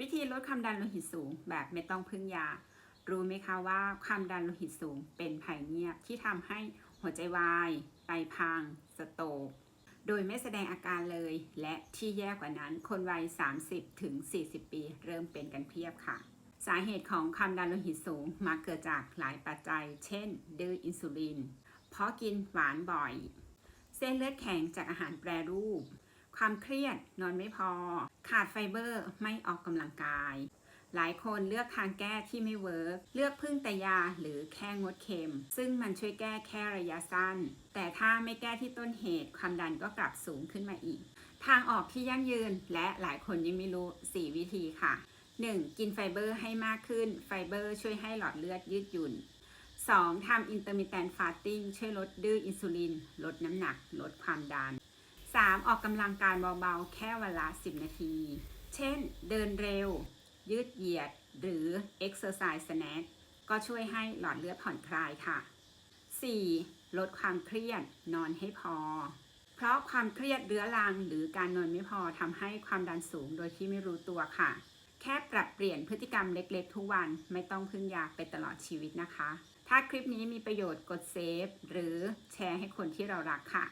วิธีลดความดันโลหิตสูง แบบไม่ต้องพึ่งยา รู้ไหมคะว่าความดันโลหิตสูงเป็นภัยเงียบที่ทำให้หัวใจวาย ไตพัง สโตกโดยไม่แสดงอาการเลย และที่แย่กว่านั้นคนวัย 30 ถึง 40 ปี เริ่มเป็นกันเพียบค่ะ สาเหตุของความดันโลหิตสูงมักเกิดจากหลายปัจจัย เช่น ดื้ออินซูลิน เพราะกินหวานบ่อย เส้นเลือดแข็งจากอาหารแปรรูป ความเครียดนอนไม่พอ ขาดไฟเบอร์ ไม่ออกกำลังกาย หลายคนเลือกทางแก้ที่ไม่เวิร์กเลือกพึ่งแต่ยาหรือแค่งดเค็ม ซึ่งมันช่วยแก้แค่ระยะสั้น แต่ถ้าไม่แก้ที่ต้นเหตุ ความดันก็กลับสูงขึ้นมาอีก ทางออกที่ยั่งยืนและหลายคนยังไม่รู้ 4 วิธีค่ะ 1. กินไฟเบอร์ให้มากขึ้น ไฟเบอร์ช่วยให้หลอดเลือดยืดหยุ่น 2. ทำ intermittent fasting ช่วยลดดื้ออินซูลิน ลดน้ำหนัก ลดความดัน 3. ออกกำลังกายเบาๆ แค่วันละ10 นาที เช่น เดินเร็ว ยืดเหยียด หรือ exercise snack ก็ช่วยให้หลอดเลือดผ่อนคลายค่ะ 4. ลดความเครียด นอนให้พอ เพราะความเครียดเรื้อรังหรือการนอนไม่พอทำให้ความดันสูงโดยที่ไม่รู้ตัวค่ะ แค่ปรับเปลี่ยนพฤติกรรมเล็กๆ ทุกวันไม่ต้องพึ่งยาไปตลอดชีวิตนะคะ ถ้าคลิปนี้มีประโยชน์กดเซฟหรือแชร์ให้คนที่เรารักค่ะ